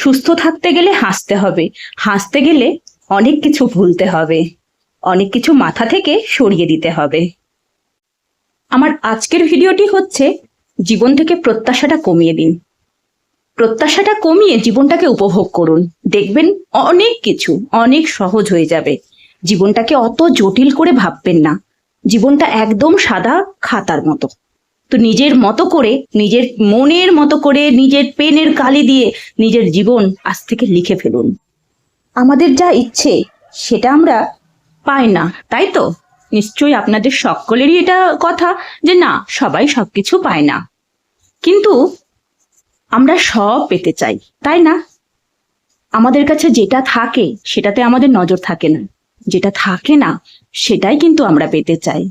সুস্থ থাকতে গেলে হাসতে হবে। হাসতে গেলে অনেক কিছু ভুলতে হবে। অনেক কিছু মাথা থেকে সরিয়ে দিতে হবে। আমার আজকের ভিডিওটি হচ্ছে জীবন থেকে প্রত্যাশাটা কমিয়ে দিন। প্রত্যাশাটা কমিয়ে জীবনটাকে উপভোগ করুন। দেখবেন অনেক কিছু, অনেক সহজ হয়ে যাবে। জীবনটাকে অত জটিল করে ভাববেন না। জীবনটা একদম সাদা খাতার মতো। তো নিজের মতো করে, নিজের মনের মতো করে, নিজের পেনের কালি দিয়ে নিজের জীবন আজ থেকে লিখে ফেলুন। আমাদের যা ইচ্ছে, সেটা আমরা পাই না, তাই তো? নিশ্চয়ই আপনাদের সকলেরই এটা কথা যে না, সবাই সবকিছু পায় না। কিন্তু আমরা সব পেতে চাই, তাই না? আমাদের কাছে যেটা থাকে, সেটাতে আমাদের নজর থাকে না। যেটা থাকে না, সেটাই কিন্তু আমরা পেতে চাই।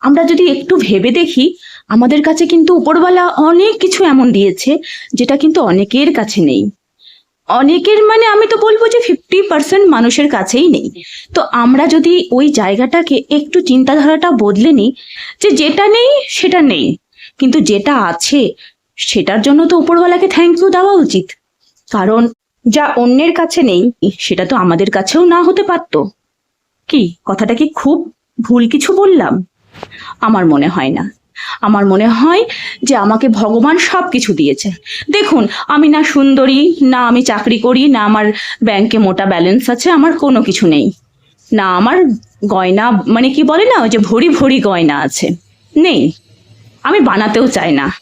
আমরা যদি একটু ভেবে দেখি আমাদের কাছে কিন্তু উপরওয়ালা অনেক কিছু এমন দিয়েছে, যেটা কিন্তু অনেকের কাছে নেই। অনেকের মানে আমি তো বলব যে ফিফটি পার্সেন্ট মানুষের কাছেই নেই। তো আমরা যদি ওই জায়গাটাকে একটু চিন্তাধারাটা বদলে নিই, যে যেটা নেই, সেটা নেই। কিন্তু যেটা আছে, সেটার জন্য তো উপরওয়ালাকে থ্যাংক ইউ দেওয়া উচিত। কারণ যা অন্যের কাছে নেই, সেটা তো আমাদের কাছেও না হতে পারতো। কি? কথাটা কি খুব ভুল কিছু বললাম? আমার মনে হয় না। আমার মনে হয় যে আমাকে ভগবান সব কিছু দিয়েছে। দেখুন, আমি না সুন্দরী, না আমি চাকরি করি, না আমার ব্যাংকে মোটা ব্যালেন্স আছে, আমার কোনো কিছু নেই। না আমার গয়না মানে কি বলে না যে ভরি ভরি গয়না আছে। নেই। আমি বানাতেও চাই না।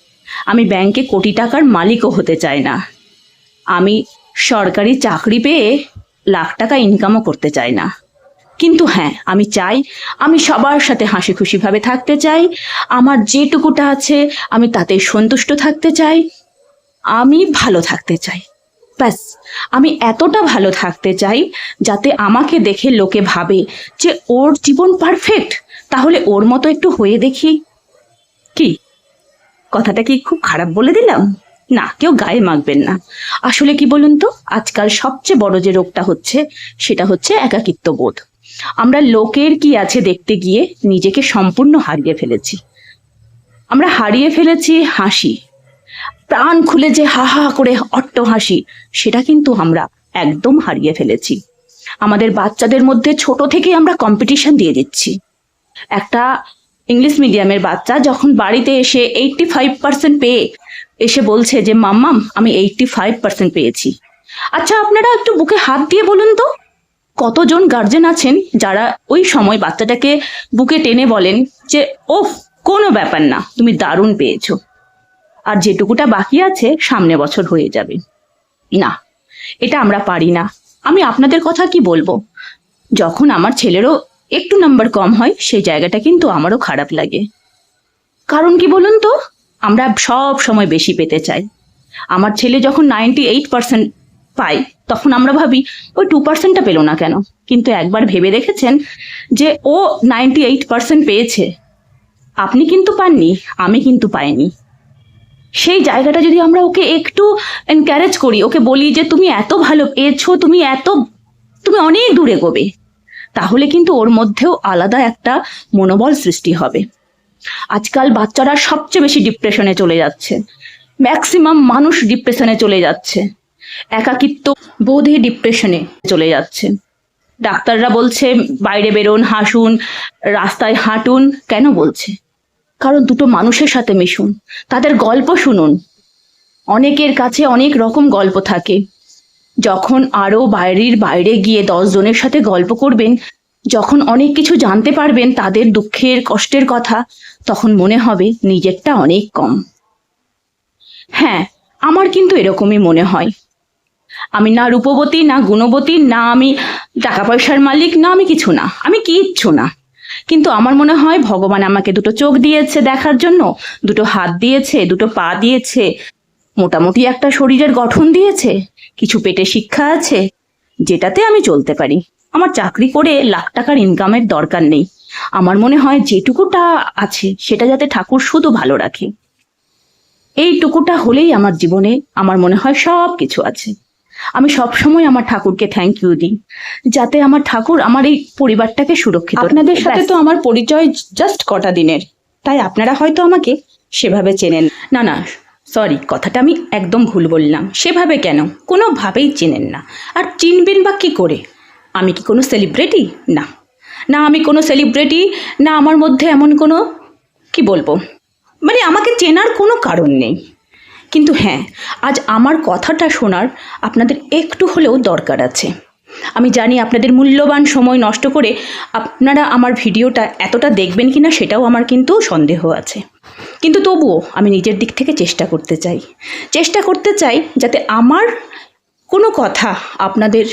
আমি ব্যাংকে কোটি টাকার মালিকও হতে চাই না। আমি সরকারি চাকরি পেয়ে লাখ টাকা ইনকামও করতে চাই না। কিন্তু হ্যাঁ আমি চাই, আমি সবার সাথে হাসি খুশিভাবে থাকতে চাই, আমার যেটুকুটা আছে আমি তাতে সন্তুষ্ট থাকতে চাই, আমি ভালো থাকতে চাই। ব্যাস, আমি এতটা ভালো থাকতে চাই যাতে আমাকে দেখে লোকে ভাবে যে ওর জীবন পারফেক্ট তাহলে ওর মতো একটু হয়ে দেখি। কি? কথাটা কি খুব খারাপ বলে দিলাম? না, কেউ গায়ে মাখবেন না। আসলে কি বলুন তো, আজকাল সবচেয়ে বড় যে রোগটা হচ্ছে, সেটা হচ্ছে একাকিত্ব বোধ আমরা লোকের কি আছে দেখতে গিয়ে নিজেকে সম্পূর্ণ হারিয়ে ফেলেছি। আমরা হারিয়ে ফেলেছি হাসি। প্রাণ খুলে যে হা হা করে অট্ট হাসি, সেটা কিন্তু আমরা একদম হারিয়ে ফেলেছি। আমাদের বাচ্চাদের মধ্যে ছোট থেকে আমরা কম্পিটিশন দিয়ে দিচ্ছি। একটা ইংলিশ মিডিয়ামের বাচ্চা যখন বাড়িতে এসে এইটটি ফাইভ পার্সেন্ট পেয়ে এসে বলছে যে, মাম্মাম, আমি এইটটি ফাইভ পার্সেন্ট পেয়েছি। আচ্ছা আপনারা একটু বুকে হাত দিয়ে বলুন তো। কতজন গার্জেন আছেন যারা ওই সময় বাচ্চাটাকে বুকে টেনে বলেন যে, ওফ, কোনো ব্যাপার না, তুমি দারুণ পেয়েছ। আর যেটুকুটা বাকি আছে, সামনে বছর হয়ে যাবে। না, এটা আমরা পারি না। আমি আপনাদের কথা কি বলব? যখন আমার ছেলেরও একটু নাম্বার কম হয়, সেই জায়গাটা কিন্তু আমারও খারাপ লাগে। কারণ কি বলুন তো? আমরা সব সময় বেশি পেতে চাই। আমার ছেলে যখন নাইনটি এইট পার্সেন্ট পাই তখন আমরা ভাবি, ওই টু পার্সেন্টটা পেল না কেন? কিন্তু একবার ভেবে দেখেছেন যে, ও নাইনটি এইট পার্সেন্ট পেয়েছে। আপনি কিন্তু পাননি, আমি কিন্তু পাইনি। সেই জায়গাটা যদি আমরা ওকে একটু এনকারেজ করি, ওকে বলি যে, তুমি এত ভালো পেয়েছ, তুমি এত, তুমি অনেক দূরে গোবে তাহলে কিন্তু ওর মধ্যেও আলাদা একটা মনোবল সৃষ্টি হবে। আজকাল বাচ্চারা সবচেয়ে বেশি ডিপ্রেশনে চলে যাচ্ছে। ম্যাক্সিমাম মানুষ ডিপ্রেশনে চলে যাচ্ছে। একাকিত্ব বোধে ডিপ্রেশনে চলে যাচ্ছে। ডাক্তাররা বলছে, বাইরে বেরোন, হাসুন, রাস্তায় হাঁটুন, কেন বলছে? কারণ দুটো মানুষের সাথে মিশুন, তাদের গল্প শুনুন। অনেকের কাছে অনেক রকম গল্প থাকে। যখন আরও বাইরের বাইরে গিয়ে দশ জনের সাথে গল্প করবেন, যখন অনেক কিছু জানতে পারবেন তাদের দুঃখের, কষ্টের কথা, তখন মনে হবে নিজেরটা অনেক কম। হ্যাঁ আমার কিন্তু এরকমই মনে হয়। আমি না রূপবতী, না গুণবতী, না আমি টাকা পয়সার মালিক, না আমি কিছু না। আমি কিচ্ছু না। কিন্তু আমার মনে হয় ভগবান আমাকে দুটো চোখ দিয়েছে দেখার জন্য, দুটো হাত দিয়েছে, দুটো পা দিয়েছে, মোটামুটি একটা শরীরের গঠন দিয়েছে, কিছু পেটে শিক্ষা আছে, যেটাতে আমি চলতে পারি। আমার চাকরি করে লাখ টাকার ইনকামের দরকার নেই। আমার মনে হয় যেটুকুটা আছে, সেটা যাতে ঠাকুর শুধু ভালো রাখে। এইটুকুটা হলেই আমার জীবনে, আমার মনে হয় সব কিছু আছে। আমি সবসময় আমার ঠাকুরকে থ্যাংক ইউ দিই যাতে আমার ঠাকুর আমার এই পরিবারটাকে সুরক্ষিত আপনাদের সাথে তো আমার পরিচয় জাস্ট কটা দিনের তাই আপনারা হয়তো আমাকে সেভাবে চেনেন। না না সরি কথাটা আমি একদম ভুল বললাম। সেভাবে কেন? কোনোভাবেই চেনেন না। আর চিনবেন বা কী করে? আমি কি কোনো সেলিব্রিটি না। না আমি কোনো সেলিব্রিটি না আমার মধ্যে এমন কোনো কি বলব? মানে আমাকে চেনার কোনো কারণ নেই। কিন্তু হ্যাঁ আজ আমার কথাটা শোনার আপনাদের একটু হলেও দরকার আছে। আমি জানি আপনাদের মূল্যবান সময় নষ্ট করে আপনারা আমার ভিডিওটা এতটা দেখবেন কি না সেটাও আমার কিন্তু সন্দেহ আছে। কিন্তু তবুও আমি নিজের দিক থেকে চেষ্টা করতে চাই। চেষ্টা করতে চাই যাতে আমার কোনো কথা আপনাদের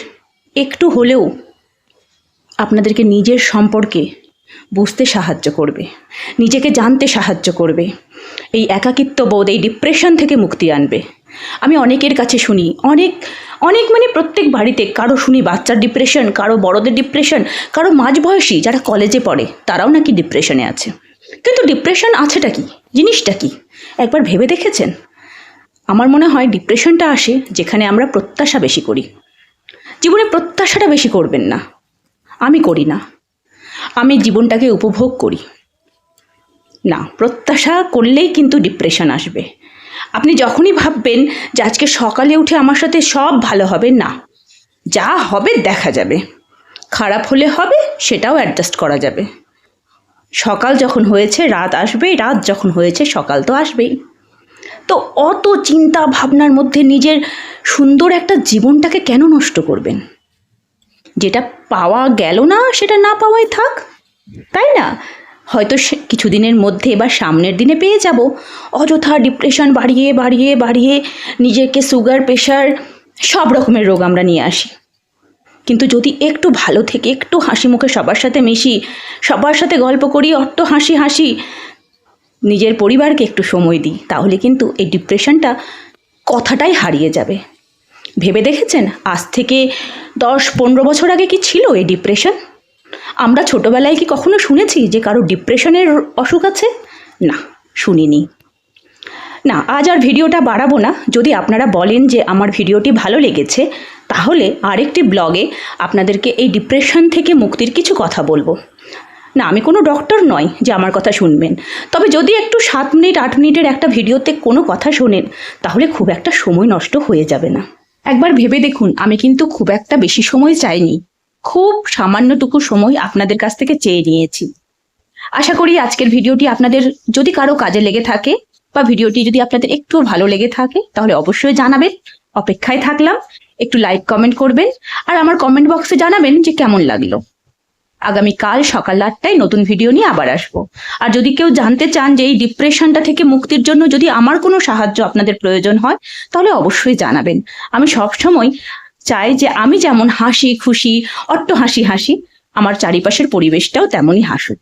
একটু হলেও আপনাদেরকে নিজের সম্পর্কে বুঝতে সাহায্য করবে, নিজেকে জানতে সাহায্য করবে। এই একাকিত্ব বোধ, এই ডিপ্রেশন থেকে মুক্তি আনবে। আমি অনেকের কাছে শুনি, অনেক অনেক মানে প্রত্যেক বাড়িতে কারও শুনি বাচ্চার ডিপ্রেশন কারও বড়দের ডিপ্রেশন কারও মাঝবয়সী যারা কলেজে পড়ে, তারাও নাকি ডিপ্রেশনে আছে। কিন্তু ডিপ্রেশন আছেটা কি? জিনিসটা কি? একবার ভেবে দেখেছেন? আমার মনে হয় ডিপ্রেশনটা আসে যেখানে আমরা প্রত্যাশা বেশি করি। জীবনে প্রত্যাশাটা বেশি করবেন না। আমি করি না। আমি জীবনটাকে উপভোগ করি। না, প্রত্যাশা করলেই কিন্তু ডিপ্রেশন আসবে। আপনি যখনই ভাববেন যে আজকে সকালে উঠে আমার সাথে সব ভালো হবে, না। যা হবে দেখা যাবে। খারাপ হলে হবে, সেটাও অ্যাডজাস্ট করা যাবে। সকাল যখন হয়েছে, রাত আসবেই, রাত যখন হয়েছে, সকাল তো আসবেই। তো অত চিন্তা ভাবনার মধ্যে নিজের সুন্দর একটা জীবনটাকে কেন নষ্ট করবেন? যেটা পাওয়া গেল না, সেটা না পাওয়াই থাক, তাই না? হয়তো কিছুদিনের মধ্যে বা সামনের দিনে পেয়ে যাব। অযথা ডিপ্রেশন বাড়িয়ে বাড়িয়ে বাড়িয়ে নিজেকে সুগার প্রেশার সব রকমের রোগ আমরা নিয়ে আসি। কিন্তু যদি একটু ভালো থেকে একটু হাসি মুখে সবার সাথে মিশি, সবার সাথে গল্প করি, অট্ট হাসি হাসি, নিজের পরিবারকে একটু সময় দিই, তাহলে কিন্তু এই ডিপ্রেশনটা কথাটাই হারিয়ে যাবে। ভেবে দেখেছেন? আজ থেকে দশ পনেরো বছর আগে কি ছিল এই ডিপ্রেশন আমরা ছোটোবেলায় কি কখনো শুনেছি যে কারও ডিপ্রেশনের অসুখ আছে? না, শুনিনি। না, আজ আর ভিডিওটা বাড়াবো না। যদি আপনারা বলেন যে আমার ভিডিওটি ভালো লেগেছে, তাহলে আরেকটি ব্লগে আপনাদেরকে এই ডিপ্রেশন থেকে মুক্তির কিছু কথা বলব। না, আমি কোনো ডক্টর নয় যে আমার কথা শুনবেন। তবে যদি একটু সাত মিনিট, আট মিনিটের একটা ভিডিওতে কোনো কথা শোনেন, তাহলে খুব একটা সময় নষ্ট হয়ে যাবে না। একবার ভেবে দেখুন, আমি কিন্তু খুব একটা বেশি সময় চাইনি। খুব সামান্যটুকু সময় আপনাদের কাছ থেকে চেয়ে নিয়েছি। আশা করি আজকের ভিডিওটি আপনাদের যদি কারও কাজে লেগে থাকে বা ভিডিওটি যদি আপনাদের একটু ভালো লেগে থাকে, তাহলে অবশ্যই জানাবেন। অপেক্ষায় থাকলাম, একটু লাইক কমেন্ট করবেন আর আমার কমেন্ট বক্সে জানাবেন যে কেমন লাগল। আগামীকাল সকাল আটটায় নতুন ভিডিও নিয়ে আবার আসব। আর যদি কেউ জানতে চান যে এই ডিপ্রেশনটা থেকে মুক্তির জন্য যদি আমার কোনো সাহায্য আপনাদের প্রয়োজন হয়, তাহলে অবশ্যই জানাবেন। আমি সবসময় চাই যে আমি যেমন হাসি খুশি অট্ট হাসি হাসি আমার চারিপাশের পরিবেশটাও তেমনই হাসুক।